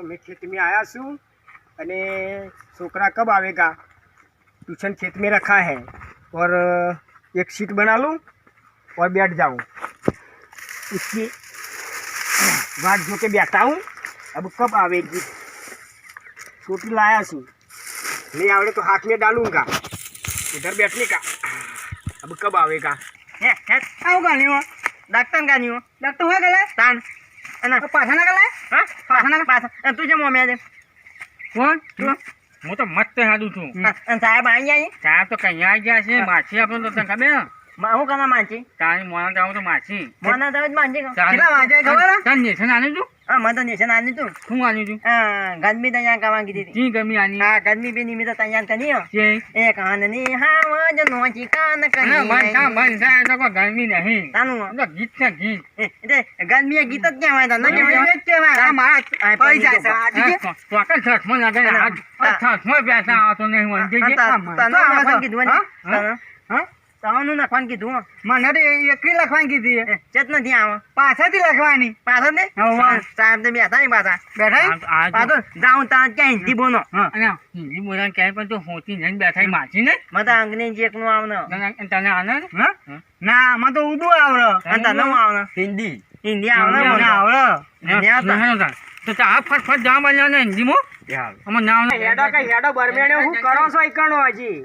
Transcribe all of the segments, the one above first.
अ, मैं खेत में आया हूँ अने छोकरा कब आवेगा ट्यूशन खेत में रखा है और अ, एक सीट बना लूँ और बैठ जाऊँ उसकी वाट जो के बैठा हूँ अब कब आवेगी छोटी लाया हूँ नहीं आवड़े तो हाथ में डालूंगा इधर बैठने का अब कब आवेगा હે હે આવું ગાણ્યું ડાક્ટર ગાણ્યું ડાક્ટર હોય ગલે તાન અને પાછા ના ગલે હા પાછા. પાછા તું છે મોમે દે કોણ? તું? હું તો મસ્ત સાદું છું. સાહેબ આવી જાય સાહેબ તો કઈ આવી ગયા છે. માછી આપણને તો તને ખબર? હું કના માછી તારી મોના જાવ તો માછી. મોના દવે માનજી તારી- કેટલા વાગે ખબર? તને નેશન આને તું? હા મને તો નિશાન આની તું. શું આની તું? હા ગરમી તૈયાર કરવા કીધી હતી. ગરમી આની હા ગરમી બી નિમિત્ત તૈયાર કરી હો. છે. એ કાનની હાવજ નોચી કાન અને મન કરી મન તો ગરમી નહીં. તાનું આ તો ગીત છે ગીત. એ એટલે ગરમી ગીત જ કહેવાય તો? ન જ કહેવાય. આ મારા જાય છે. આ આ તો- કે આખા છઠમાં લાગે ને આ- આ છઠમાં બેસા આવતો નહીં. મને કે આ તો હા? ને હા? તવાનું લખવાનું કીધું હો. મને તો એકલી લખવાની કીધી ચેત નથી આવો. પાછળથી લખવાની. પાછળ ને? સાહેબ તો બેઠા નહીં પાછા. બેઠા આ પાછો જાઉં ત્યાં ક્યાં હિન્દી બોલો. અને હિન્દી બોલવાનું ક્યાંય પણ તો હોતી નહીં બેઠા માછી ને? મને તો અંગ્રેજી એકનું આવને. તને તને આને ના આમાં તો ઉર્દુ આવડે. અને તને આવનો? હિન્દી. હિન્દી મને આવડે. આવડે. તો આ ફટ ફટ જામ આલ્યા ને હિન્દીમાં આમાં નામ હેડો કે હેડો બરમેણ્યો હું કરો છો ઈકણો હજી?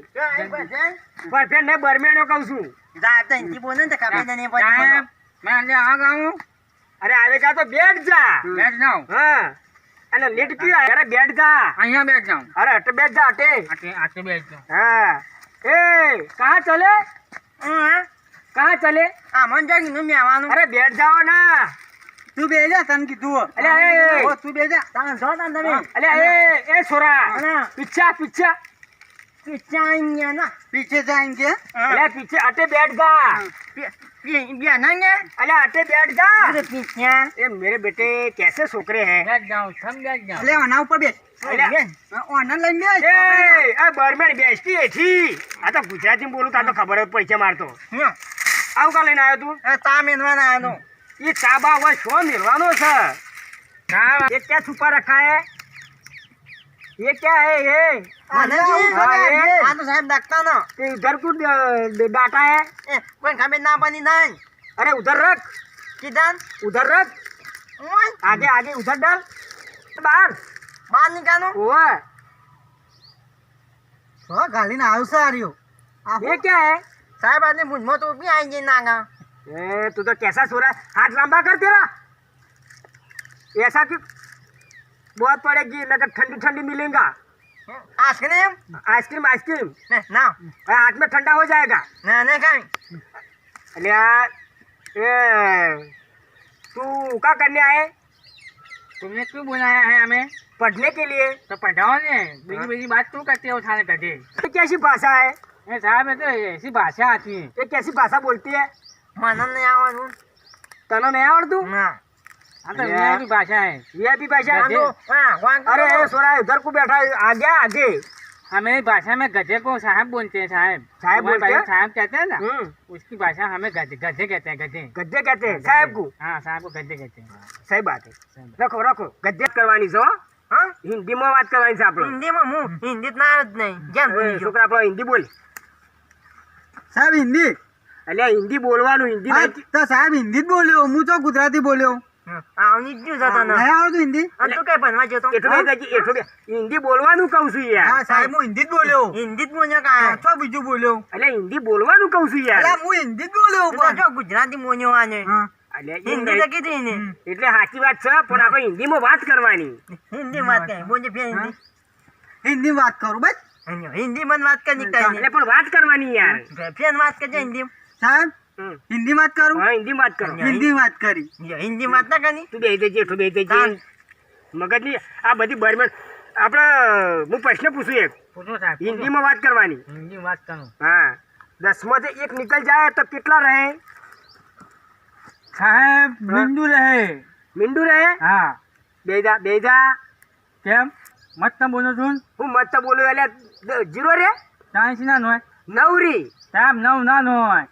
પરફેક્ટ ને બરમેણ્યો કહું છું. જા તો હિન્દી બોલે ને કાપી દેને પછી મેં લે આ ગાઉં. અરે આવે કા તો બેઠ જા. બેઠ જાઉં. હા. અને નીટ અરે બેઠ જા. અહીંયા બેઠ જાઉં. અરે અટે બેઠ જા અટે. અટે અટે બેઠ જા હા. એ કહા ચલે? હા કહા ચલે? આ મન જાગી નું મેવાનું અરે બેઠ જાઓ ના. તું બેજા તને કીધું અલ્યા એ તું બેજા તાન જો તાન તમે. અલ્યા એ એ છોરા. પિચ્છા પિચ્છા પિચ્છા આઈ ના. પીછે જાયેંગે અલ્યા પીછે અટે બેઠ જા. अटे बैठ जा ये मेरे बेटे कैसे छोकरे हैं बैठ जाओ थम ले आना ऊपर बैठ બર્મેન બેસતી એથી. આ તો ગુજરાતી બોલું તા તો ખબર જ પૈસા મારતો આવું કા લઈને આવ્યો તું? તા મેનવા આવ્યો એ તાબા હોય શો મેળવાનો છે? કા એ ક્યાં છુપા રખાય? એ ક્યાં હે એ મને જોવું આ તો સાહેબ ડકતા ન. તે ઉધર કુ ડાટા હે? કોઈ ખબર ના પાની ના અરે ઉધર રખ. કિદાન ઉધર રખ. આગે આગે ઉધર ડાલ બહાર બહાર નીકાળો. ઓવે. હા ગાલીને આવશે આર્યો એ ક્યાં હે? સાહેબ આજની મૂંઝમાં તો બી આવી જઈ નાગા. ए तू तो कैसा सो रहा है? हाथ लंबा कर तेरा। ऐसा क्यों बहुत पड़ेगी नगर ठंडी ठंडी मिलेगा। Ice cream? Ice cream ice cream. ना हाथ में ठंडा हो जाएगा। ना नहीं अरे यार तू क्या करने आए? तुमने क्यों बुलाया है हमें? पढ़ने के लिए। तो पढ़ाओ ने। हाँ। मेरी मेरी बात क्यों करते हो थाने बैठे? कैसी भाषा है? साहब तो ऐसी भाषा आती है। कैसी भाषा बोलती है? મને નહીં આવવાનું तनो नहीं आवड़तू ના हाँ तो अरे ये भी भाषा है ये भी भाषा આ તો હા વાંક अरे ये सोरा इधर को बैठा है, आ गया आगे हमें भाषा में गधे को साहब बोलते हैं साहब साहब तुम्हारे बोलते हैं? भाई साहब कहते हैं ना हम्म उसकी भाषा हमें गधे गधे कहते हैं गधे गद्दे कहते हैं साहब को हाँ साहब को गधे कहते हैं સહી વાત છે રખો રખો ગદ્દે જ કરવાની છે હો હા હિન્દીમાં વાત કરવાની છે આપણે હિન્દીમાં હું હિન્દી જ ના આવે જ નહીં જ્યાં એ, ભૂલી ગયો છોકરા આપણો હિન્દી બોલ સાહેબ હિન્દી એટલે હિન્દી બોલવાનું હિન્દી તો સાહેબ હિન્દી જ બોલ્યો. હું તો ગુજરાતી બોલ્યો. હિન્દી હિન્દી? બોલવાનું કહું છું યાર. સાહેબ હું હિન્દી જ બોલ્યો. હિન્દી જ બોલ્યો કા બીજું બોલ્યો. એટલે હિન્દી બોલવાનું કહું છું યાર. હું હિન્દી જ બોલ્યો ગુજરાતી બોલ્યો આને. હિન્દી. તો કીધી ને એટલે સાચી વાત છે પણ આપણે હિન્દીમાં વાત કરવાની. હિન્દી વાત હિન્દી. હિન્દી વાત કરું બસ. હિન્દી મને વાત કરી કઈ એટલે પણ વાત કરવાની યાર. ફેન વાત કરજે હિન્દી સાહેબ હિન્દી વાત કરું? હા હિન્દી વાત કરું. હિન્દી વાત કરી. હિન્દી વાત ના કરી? તું બેહી દેજે ઠું બેહી દેજે મગજની આ બધી બરમેન આપણે હું પ્રશ્ન પૂછું એક. પૂછો સાહેબ હિન્દીમાં વાત કરવાની. હિન્દી વાત કરું. હા. દસ દસમાંથી એક નીકળ જાય તો કેટલા રહે? સાહેબ મીંડુ રહે. મીંડુ રહે? હા. બેજા બેજા કેમ? મત બોલો છું હું મત બોલું એટલે જીરો રે? સાયન્સ ના હોય નવરી? સાહેબ નવ ના નો હોય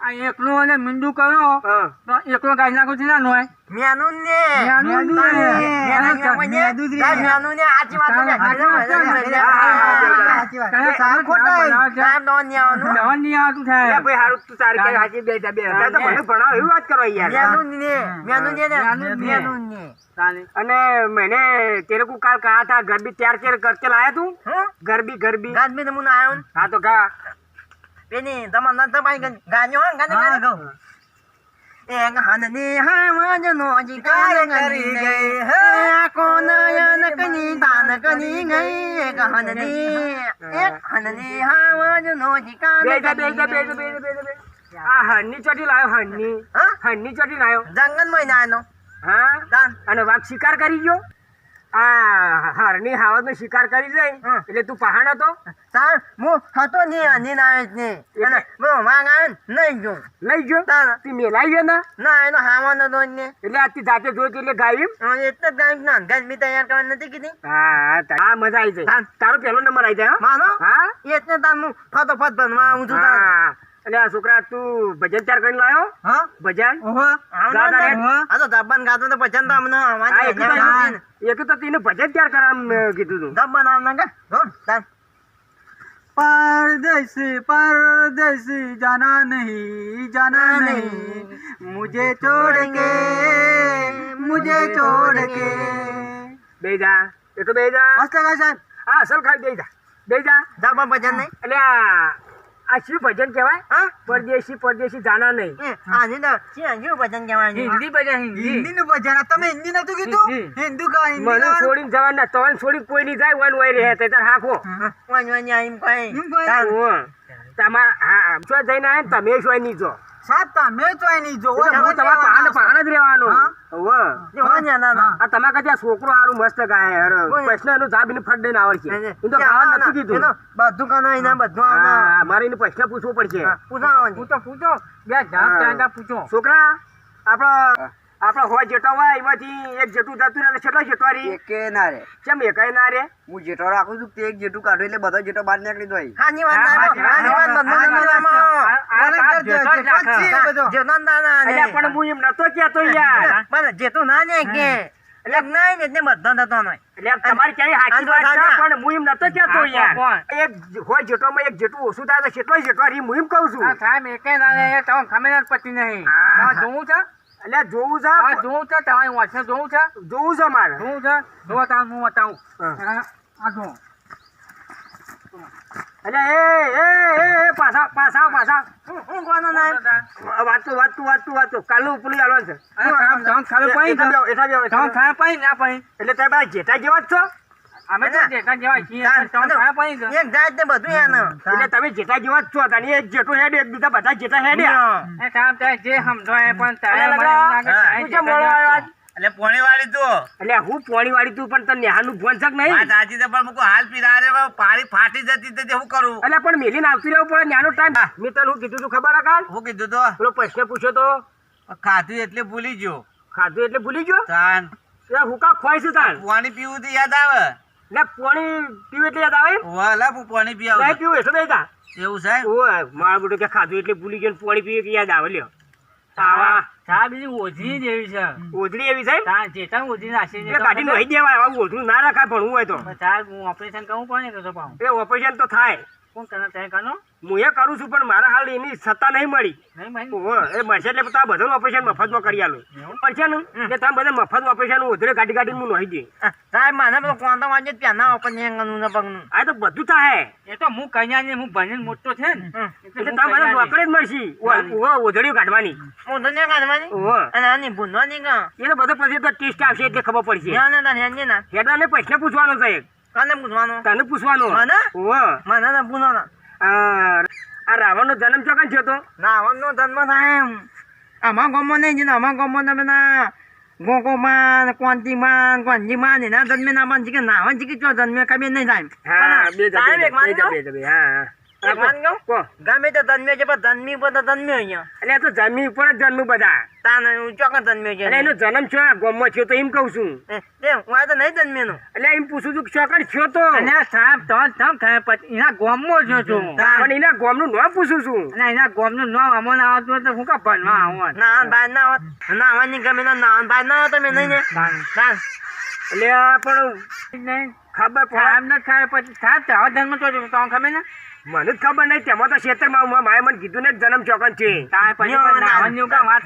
આ એકલો અને મીંડું કરો. તો એકલો ગાય નાખું છે ના? નોય મેનું ને મેનું ને. મેનું ને મેનું ને આજી વાત અને મેને તેરે કો કાલ કહા થા ઘર ભી તૈયાર કેર કરતે લાયા તું? ઘર ભી ઘર બી ગાજ નમૂના આયો હા તો ગા પેની તમાર ના તપાઈ ગાન્યો એક હાનની હાવજનો જીકાર કરી ગઈ હે કોન યનકની તાનકની ગઈ એક હાનની એક હાનની હાવજનો જીકાર બે જા બે જા બે કરી જા બે ગઈ. જા બે જા બે જા. આ હણની ચોટી લાયો હણની? હણની ચોટી લાયો જંગલમાં ય નાનો હા અને વાઘ શિકાર કરી ગયો આ હરની હાવત નો શિકાર કરી જાય એટલે તું પહાણ હતો? તાર હું હતો ને અની ના ને અને બો માંગ આવે નહીં જો લઈ ગયો? તાર. તી મેલાઈ ગયો ના? ના એનો હાવાનો તો ને એટલે આથી જાતે જોઈ એટલે ગાયું? હવે એટલે ગાયબ ગાય ના. ગરમી તૈયાર કરવાની નથી કીધી. હા હા મજા આવી જાય. તારો પહેલો નંબર આવી જાય માનો હા? હા એટલે તાર હું ફટોફટ બનવા આવું છું તાર. હા એટલે આ છોકરા તું ભજન તૈયાર કરીને લાયો હા ભજન ઓહો ગા તારે. આ તો ધબ્બન ગાતો તો પછી તો અમને હા અમારી એક તો અહીંયા નથી ને. એક તો તેને ભજન તૈયાર કરવા કીધું તું ધબ્બન આમને કે રોડ તાર परदेसी परदेसी जाना नहीं जाना नहीं मुझे छोड़ के मुझे छोड़ के બે જા એ તો બે જા મસ્ત ગાય સાહેબ હા અસલ ખાઈ બે જા બે જા ધબ્બન ભજન નહીં એટલે આ શું ભજન કહેવાય? હા. પરદેશી પરદેશી જાના નહીં. આની તો શું ભજન કહેવાય હિન્દી ભજન હિન્દી. નું ભજન. તમે હિન્દી નતું કીધું? હિન્દી. કા હિન્દી મને. છોડીને જવાના તવન છોડી કોઈ નહીં જાય વન વય રહે તાર હાખો વન વાંય આઈમ. તાર. હું તમાર હા શું જઈને આયા ને તમે શું નહીં જો. સાહેબ તમે અહીં નહીં જો. હું તમારા પહાડ પહાડ જ રહેવાનો. ના ના. છોકરો હારું મસ્ત ગાય પ્રશ્ન એનું જવાબ એને ફટ દઈને આવડશે. તો નથી કીધું. બધું કાનો એના બધું આવના. મારે એને પ્રશ્ન પૂછવો પડશે. પૂછો પૂછો. બે પૂછો. છોકરા આપડો આપડો હોય જેટો હોય એમાંથી એક જેટું જતું રહે છેટો જેટો રહી. એકે ના રે કેમ એકાય ના રે હું જેટો રાખું છું તે એક જેટું કાઢો એટલે બધો જેટો બહાર નીકળી જાય. હાની વાત ના હા, હાની વાત હા, બધું. હા, ના ને. પણ હું એમ નતો યાર. પણ જે ના ને કે. એટલે ના ને એટલે બધો થતો નહીં. એટલે તમારી ક્યાંય સાચી વાત છે પણ હું એમ નતો કહેતો યાર. એક હોય જેટોમાં એક જેટલું ઓછું થાય તો કેટલો જેટલો રહી હું એમ કહું છું. સાહેબ એકે ના રે, તમે ખમેલા જ નહીં. જોવું છે? એટલે જોવું છે છે જોવું છે તમારી વાંચે જોવું છે જોવું છે મારે જોવું છે જોવા તા હું બતાવું આ જો. એટલે એ એ એ પાછા પાછા પાછા હું- કોનો નામ? વાતું વાતું વાતું વાતું કાલુ ઉપલી આલો છે તમે. ખબર ના પડી એટલે તમે જેટા જેવા જ છો અમે તો ના. જેવા છીએ તમે ખબર પડી એક જાત ને બધું એનું. એટલે તમે જેઠા જેવા છો તાની એક જેઠું હેડે એક બીજા બધા જેઠા હેડે. એ સાહેબ તારે જે સમજો એ પણ તારે મને લગા. એવું લાગે તારે તું કેમ જેઠા મોડો જેવા આવ્યો? છો. આજ? એટલે પોણી વાળી તો. એટલે હું પોણી વાળી તું પણ તને નેહાનું ફોન છે નહીં? વાત સાચી છે પણ મૂકું હાલ પીરા રે પાણી ફાટી જતી હતી શું કરું? એટલે પણ મેલીને આવતી રહેવું પડે ન્યાનો ટાઈમ મેં તને હું કીધું તું ખબર કાલ? હું કીધું તો? પેલો પ્રશ્ન પૂછ્યો તો? ખાધું એટલે ભૂલી ગયો. ખાધું એટલે ભૂલી ગયો? તાન. હુકા ખોય છે તાન પાણી પીવું તો યાદ આવે. એટલે પાણી પીવે એટલે યાદ આવે? વાલા પાણી પીવા નહીં આવું પીવું એટલું નહીં તા એવું સાહેબ ઓ મારા બધું કે ખાધું એટલે ભૂલી ગયો ને પીવે પીવું કે યાદ આવે લ્યો. આવા સાહેબ બીજી ઓછી જ એવી છે. ઓધડી એવી સાહેબ તાર ચેતા ઓછી નાસી ને કાઢી નહીં દેવાય આવું ઓધડું ના રખાય ભણવું હોય તો. હું ઓપરેશન કરવું પડે ને તો પાઉં એ ઓપરેશન તો થાય. કોણ કરે તે કરો હું એ કરું છું પણ મારા હાલ એની સત્તા નહીં મળી. નહીં ભાઈ એ મળશે એટલે તો આ બધું ઓપરેશન મફતમાં કરી આલું. એવું? પડશે ને? એટલે તમે બધા મફત ઓપરેશન ઓધડે કાઢી કાઢીને હું નહીં દે. સાહેબ મને પેલો કોંતો વાંચે ત્યાંના ઓપન એંગલનું ને પગનું. આ તો બધું થાય. એ તો હું કન્યા ને હું ભણીને મોટો છે ને. એટલે બધા નોકરી જ મળશે. ઓહો, કાઢવાની. તો કાઢવાની. અને આની ભૂંડવાની કાં? એ તો બધો પછી તો ટેસ્ટ આવશે એટલે ખબર પડશે. ને ના. પ્રશ્ન પૂછવાનો છે એક. કાને પૂછવાનું? તને પૂછવાનો મને? મને તો પૂછવાનો. આ આ રાવણનો જન્મ ચોકન થયો તો રાવણનો જન્મ થાય. આમાં ગામમાં નહીં જીને, આમાં ગામમાં તમે ના ગોગોમાં, કોંતીમાં, કોંજીમાં એના જન્મે ના પણ છે કે નાવણ છે કે ચો જન્મે ખબર નહીં થાય. હા બે જા, સાહેબ બે એક જા, બે માની જા, લો. બે જા, બે. હા. ગમે તો જન્મ્યો છે પણ જન્મી પર તો જન્મ્યો અહીંયા એટલે તો જન્મી ઉપર જ જન્મ બધા તાન ચોક્કસ જન્મ્યો છે એનો જન્મ છો ગામમાં થયો તો એમ કહું છું એ, એ, હું આ તો નહીં જન્મેનો એટલે એમ પૂછું છું ચોકડ થયો તો અને સાહેબ તો તમ એના ગોમમાં જો છું પણ એના ગામનું નામ પૂછું છું અને એના ગોમનું નામ અમને આવતું હોય તો હું કા ભણવા આવું નાહન બાર ના હોત નાહવાની ગમે ના બાર ના હોત તમે નહીં ને એટલે પણ ખબર પડે ને ખાય પછી સાહેબ તો હવે જન્મ તો ખબર ને મને જ ખબર નહીં તેમાં તો ખેતરમાં માં માએ મને કીધું ને જન્મ ચોકન છે. પછી વાત?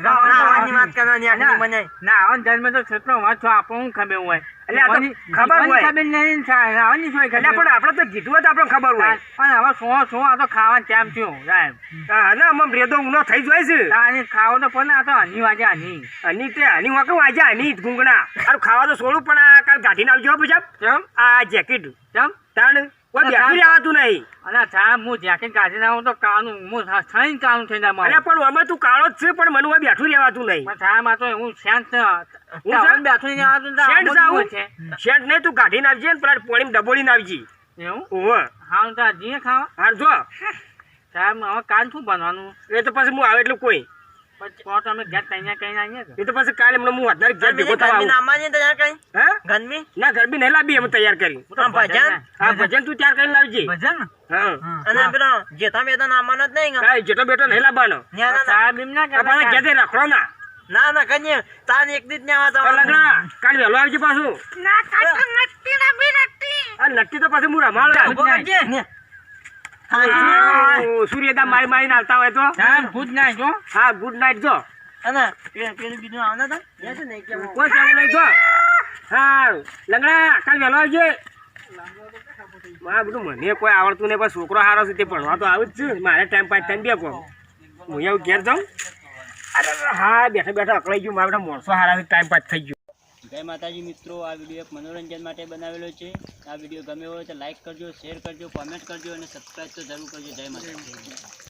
વાત કરવાની મને. નાહવાનો જન્મ તો છોકરો વાંચો આપો હું ખબર હોય. એટલે આ તો ખબર હોય. ખબર નહીં સાહેબ શું એટલે પણ આપણે તો કીધું તો આપણને ખબર હોય. પણ હવે સો સો આ તો ખાવાનું ટાઈમ થયો સાહેબ. હા આમ રેદો થઈ જાય છે. આની ખાવો તો પણ આ તો હની વાજે હની. તે આની વાંકે આજે આની જ ગુંગણા સારું ખાવા તો સોડું પણ આ કાલ ગાંઠીને આવજો પૂછા આ જેકેટ કેમ? તાણ. કોઈ અરે બેઠું. રહેવાતું નહીં. અને સાહેબ હું જેકેટ કાઢીને આવું તો કાનું હું થઈને કાનું થઈ જાય અરે પણ અમે તું કાળો જ છે પણ મને બેઠું રહેવાતું નહીં. પણ સાહેબ તો હું શાંત હું બેઠું આવતું તો નહીં કાઢીને આવજે ને પેલા પોણીમાં ડબોળીને આવજી એવું? ઓહો. હા તો જીએ ખાવા. હાર જો. સાહેબ હવે કાન શું બનવાનું? એ તો પછી હું આવે એટલે કોઈ. એ તો પછી કાલે મને હું અત્યારે ઘેર ભેગો થવા ગરમી આવું. નામવાની તૈયાર કરી હા? ગરમી? નહીં લાવી અમે તૈયાર કરી. ભજન હા ભજન તું ત્યાર કરીને લાવજે. ભજન? અને પેલો જેઠા મેઠા નામવાનો જ નહીં હા જેટલો નહીં લાવવાનો. ના ના સાહેબ એમ ના આ પાછા કરે ઘેર રખડો ના. ના ના કન્યા તાન એક દી ને આવતા લગડા કાલ આવજે પાછું. આ નક્કી તો પાછું ઊભો કરજે. હા, સૂર્યદા મારી મારી આવતા હોય તો. ગુડ ભૂત ના જો. હા ગુડ નાઇટ જો. અને પેલું પેલું બીજું આવના હતા યા છે ને એક કેવું. કોઈ કેવું નહીં જો. હા લંગડા કાલ વહેલો આવજે. મારા બધું મને કોઈ આવડતું નહીં પણ છોકરો સારો છે તે ભણવા તો આવું જ છે. મારે ટાઈમ પાસ ટાઈમ બે કહો હું એવું ઘેર જાઉં. અરે હા બેઠા બેઠા અકળાઈ ગયું. મારા માણસો સારા ટાઈમ પાસ થઈ ગયો. જય માતાજી મિત્રો, આ વીડિયો એક મનોરંજન માટે બનાવેલો છે. આ વીડિયો ગમ્યો હોય તો લાઇક કરજો શેર કરજો કોમેન્ટ કરજો અને સબસ્ક્રાઈબ તો જરૂર કરજો. જય માતાજી.